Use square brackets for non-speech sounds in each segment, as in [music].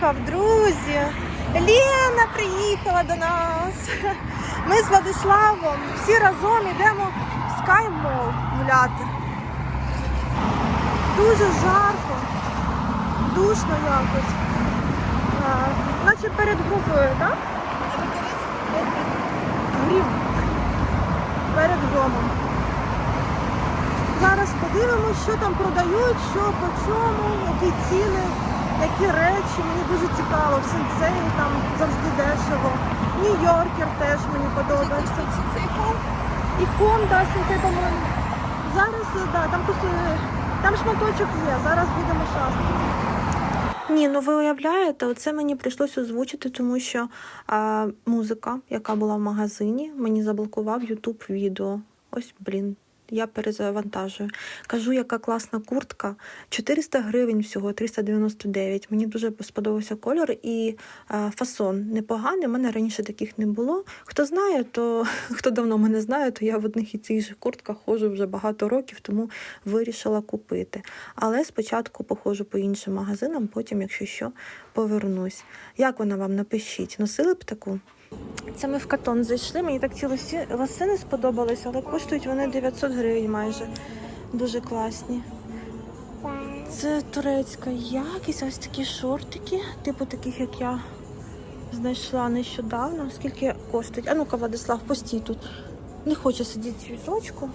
приїхав, друзі. Лена приїхала до нас. Ми з Владиславом всі разом йдемо в Sky Mall гуляти. Дуже жарко, душно якось. Наче перед грозою, так? Грім. Перед громом. Зараз подивимося, що там продають, що по чому, які ціни, які речі. Мені дуже цікаво. В сенсеї там завжди дешево. Нью-Йоркер теж мені подобається. І хом, да, сенсей, по-моєму. Зараз, е, да, там, кус- там шматочок є, зараз будемо шастати. Ні, ну ви уявляєте, оце мені прийшлося озвучити, тому що а, музика, яка була в магазині, мені заблокував YouTube відео. Ось, блін, я перезавантажую. Кажу, яка класна куртка. 400 гривень всього, 399. Мені дуже сподобався кольор і а, фасон непоганий. У мене раніше таких не було. Хто знає, то [laughs] хто давно мене знає, то я в одних і цих же куртках ходжу вже багато років, тому вирішила купити. Але спочатку походжу по іншим магазинам, потім, якщо що, повернусь. Як вона вам напишіть? Носили б таку? Це ми в катон зайшли. Мені так ці лосини сподобались, але коштують вони 900 гривень майже. Дуже класні. Це турецька якість, ось такі шортики, типу таких, як я знайшла нещодавно. Скільки коштують? А ну-ка, Владислав, постій тут. Не хочу сидіти в візочку.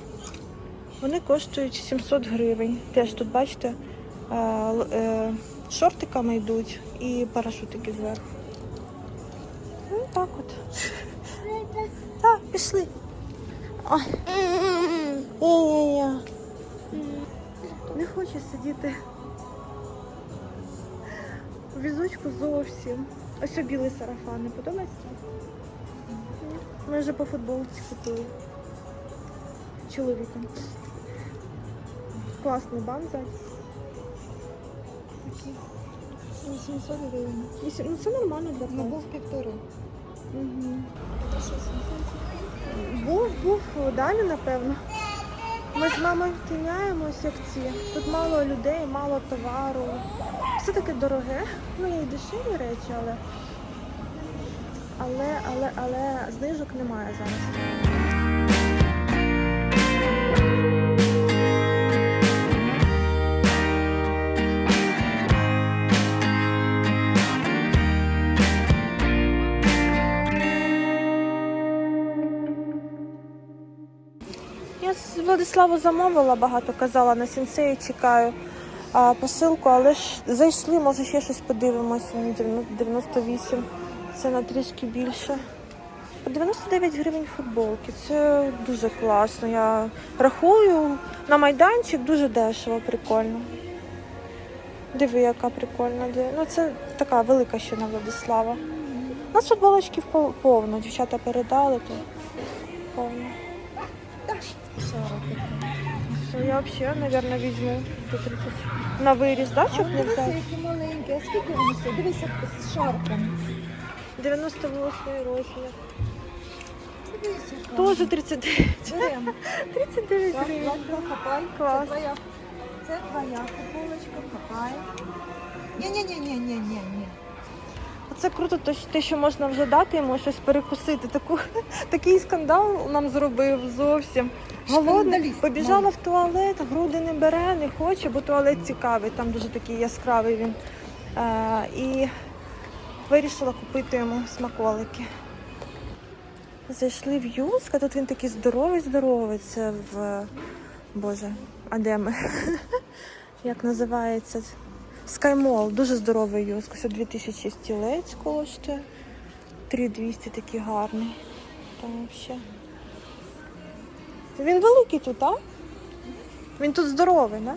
Вони коштують 700 гривень. Теж тут, бачите, е, шортиками йдуть і парашутики зверху. Так от. Так, пішли. Ой. Є-є-є. Не хочу сидіти у візочку зовсім. Ось білий сарафан не подобається? Ми вже по футболці купили. Чоловіком. Класний. Такий. 800 гривень. Ну це нормально для Ну, був півтори. Був, був далі, напевно. Ми з мамою тиняємось, як ці. Тут мало людей, мало товару. Все таке дороге. Ну, є і дешеві речі, але. Але, але, але знижок немає зараз. Владиславу замовила, багато казала, на сенсеї чекаю а, посилку, але ж зайшли, може ще щось подивимося. 98. Це на трішки більше. По 99 гривень футболки. Це дуже класно. Я рахую на майданчик дуже дешево, прикольно. Диви, яка прикольна. Ну, це така велика ще на Владислава. У нас футболочків повно. Дівчата передали, то повно. Я вообще, наверное, візьму по 30. На виріз, да, щоб не взяти? які маленькі. А скільки вони стоять? Дивися з шарпом. 98 розмір. Дивися. Тоже 39. Беремо. 39 Так, гривень. ладно, хапай. Клас. Це твоя, це твоя футболочка, хапай. Ні-ні-ні-ні-ні-ні. Це круто, то що- те, що можна вже дати йому щось перекусити. Таку, [laughs] такий скандал нам зробив зовсім. Скандаліст, побіжала в туалет, груди не бере, не хоче, бо туалет цікавий, там дуже такий яскравий він. А, і вирішила купити йому смаколики. Зайшли в Юск, а тут він такий здоровий, здоровий. Це в Боже, а де ми? [laughs] Як називається? Скаймол, дуже здоровий юск. Ось 2000 стілець коштує. 3200 такий гарний. Там взагалі. Він великий тут, а? Він тут здоровий, не?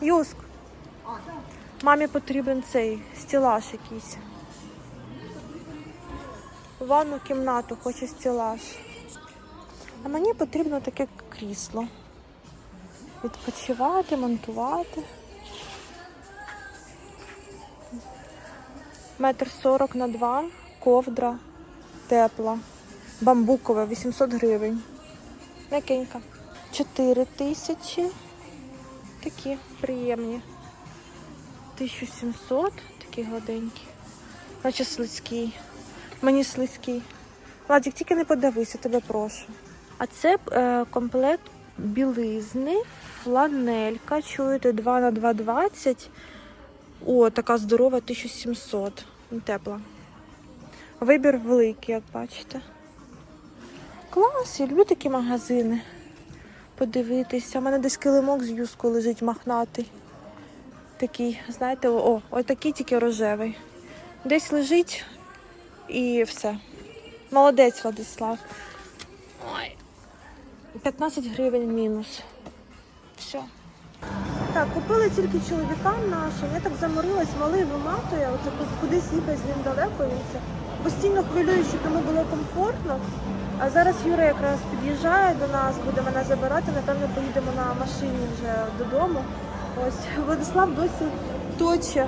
Юск. Мамі потрібен цей стілаж якийсь. Ванну кімнату хоче стілаж. А мені потрібно таке крісло. Відпочивати, монтувати. Метр сорок на два, ковдра тепла, бамбукове, 800 гривень. М'якенька. 4 тисячі. Такі приємні. 1700, такий гладенький. Наче слизький. Мені слизький. Владик, тільки не подивися, тебе прошу. А це е, комплект білизни, фланелька. Чуєте, 2 на 2,20. О, така здорова, 1700. Тепла. Вибір великий, як бачите. Клас, я люблю такі магазини. Подивитися. У мене десь килимок з юску лежить махнатий. Такий, знаєте, о, ось такий тільки рожевий. Десь лежить і все. Молодець, Владислав. Ой. 15 гривень мінус. Все. Так, купили тільки чоловікам нашим. Я так заморилась, малий виматує, оце кудись їхати з ним далеко. Він це постійно хвилює, щоб йому було комфортно. А зараз Юра якраз під'їжджає до нас, буде мене забирати. Напевно, поїдемо на машині вже додому. Ось [laughs] Владислав досі точе.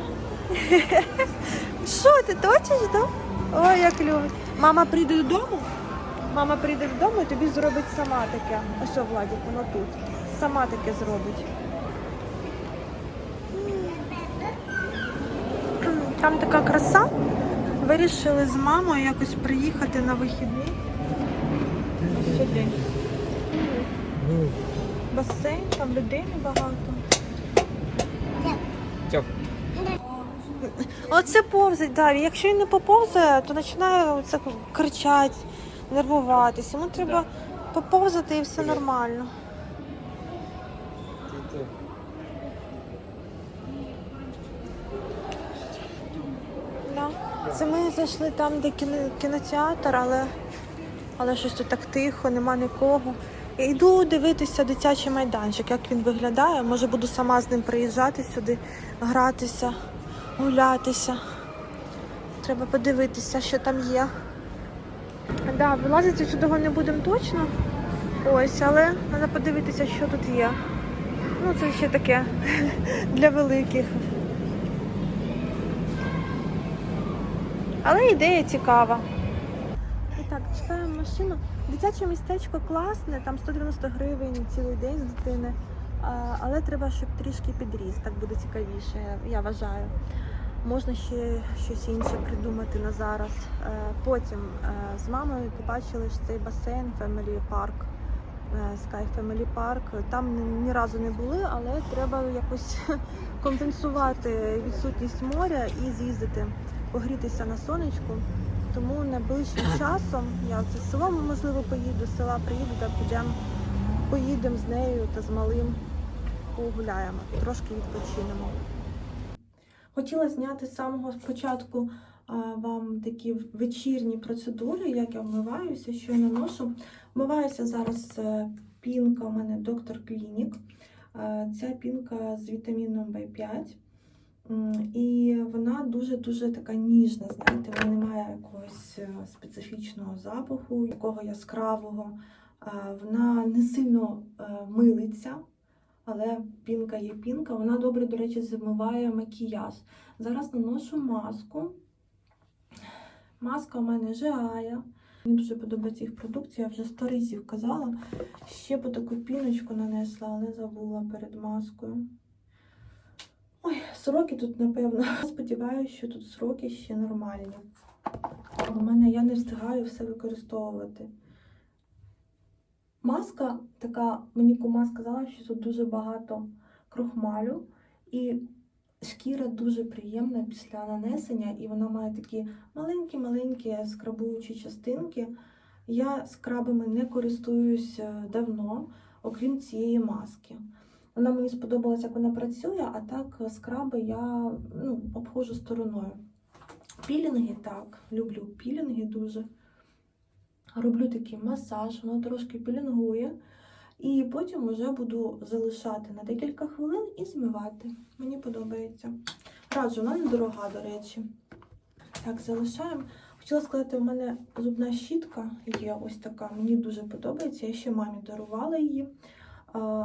Що ти точиш, так? Ой, як любить. Мама прийде додому. Мама прийде додому і тобі зробить сама таке. Ось що, Владик, воно тут. Сама таке зробить. Там така краса. Вирішили з мамою якось приїхати на вихідні. Сюди. Басейн, там людей небагато. Оце повзить далі. Якщо він не поповзає, то починає оце кричати, нервуватися. Йому треба поповзати і все нормально. Да. Це ми зайшли там, де кіно- кінотеатр, але, але щось тут так тихо, нема нікого. Я йду дивитися дитячий майданчик, як він виглядає. Може буду сама з ним приїжджати сюди, гратися, гулятися. Треба подивитися, що там є. Да, вилазити сюди не будемо точно. Ось, але треба подивитися, що тут є. Ну, це ще таке [laughs] для великих. Але ідея цікава. Так, чекаємо машину. Дитяче містечко класне, там 190 гривень цілий день з дитини. Але треба, щоб трішки підріс, так буде цікавіше, я вважаю. Можна ще щось інше придумати на зараз. Е, Потім е, з мамою побачили ж цей басейн Family Park, е, Sky Family Park. Там ні разу не були, але треба якось [laughs] компенсувати відсутність моря і з'їздити, погрітися на сонечку. Тому найближчим часом я це село можливо поїду, з села приїду та підемо, поїдемо з нею та з малим погуляємо, трошки відпочинемо. Хотіла зняти з самого спочатку вам такі вечірні процедури, як я вмиваюся, що я наношу. Вмиваюся зараз е, пінка у мене доктор Клінік. Е, Ця пінка з вітаміном В5. І вона дуже-дуже така ніжна, знаєте, вона не має якогось е, специфічного запаху, якого яскравого. Вона не сильно е, милиться, але пінка є пінка. Вона добре, до речі, змиває макіяж. Зараз наношу маску. Маска у мене жигає. Мені дуже подобається їх продукція, я вже сто разів казала. Ще по таку піночку нанесла, але забула перед маскою. Ой, сроки тут, напевно. [laughs] Сподіваюся, що тут сроки ще нормальні. У мене я не встигаю все використовувати. Маска така, мені кума сказала, що тут дуже багато крохмалю, і шкіра дуже приємна після нанесення, і вона має такі маленькі-маленькі скрабуючі частинки. Я скрабами не користуюсь е, давно, окрім цієї маски. Вона мені сподобалася, як вона працює, а так е, скраби я ну, обходжу стороною. Пілінги так, люблю пілінги дуже. Роблю такий масаж, воно трошки пілінгує. І потім вже буду залишати на декілька хвилин і змивати. Мені подобається. Раджу, вона недорога, до речі. Так, залишаємо. Хотіла сказати, у мене зубна щітка є ось така. Мені дуже подобається. Я ще мамі дарувала її.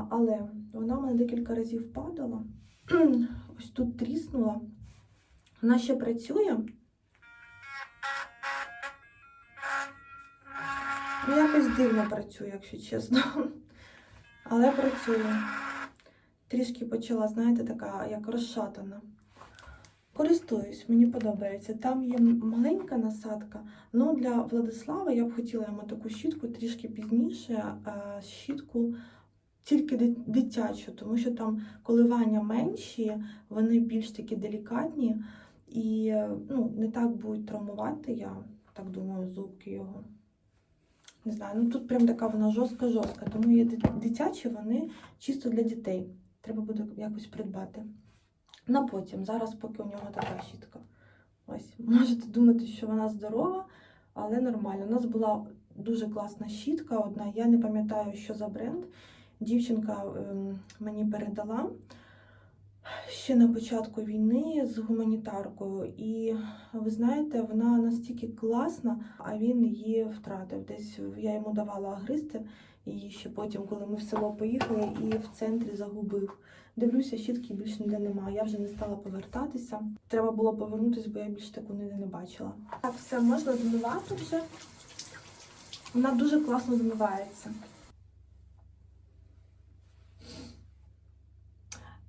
Але вона в мене декілька разів падала. [clears throat] ось тут тріснула. Вона ще працює. Ну, якось дивно працює, якщо чесно. [laughs] Але працює. Трішки почала, знаєте, така як розшатана. Користуюсь, мені подобається. Там є маленька насадка. Ну для Владислава я б хотіла йому таку щітку трішки пізніше, щітку тільки дитячу, тому що там коливання менші, вони більш такі делікатні і ну, не так будуть травмувати, я так думаю, зубки його. Не знаю, ну тут прям така вона жорстка-жорстка, тому є дитячі, вони чисто для дітей. Треба буде якось придбати. На потім, зараз, поки у нього така щітка. Ось, можете думати, що вона здорова, але нормально. У нас була дуже класна щітка одна. Я не пам'ятаю, що за бренд. Дівчинка ем, мені передала ще на початку війни з гуманітаркою. І ви знаєте, вона настільки класна, а він її втратив. Десь я йому давала гристи, і ще потім, коли ми в село поїхали, і в центрі загубив. Дивлюся, щітки більше ніде немає. Я вже не стала повертатися. Треба було повернутися, бо я більше таку ніде не бачила. Так, все, можна змивати вже. Вона дуже класно змивається.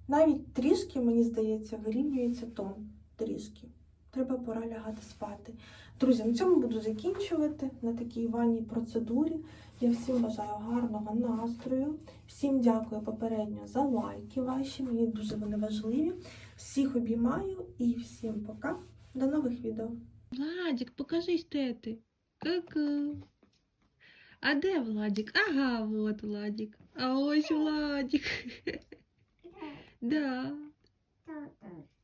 Навіть трішки, мені здається, вирівнюється тон. Трішки. Треба пора лягати спати. Друзі, на цьому буду закінчувати на такій ванній процедурі. Я всім бажаю гарного настрою. Всім дякую попередньо за лайки ваші. Мені дуже вони важливі. Всіх обіймаю і всім пока. До нових відео. Владик, покажись, де ти. Ку-ку. А де Владик? Ага, вот Владик. А ось Владик. [laughs] Да. Та-та.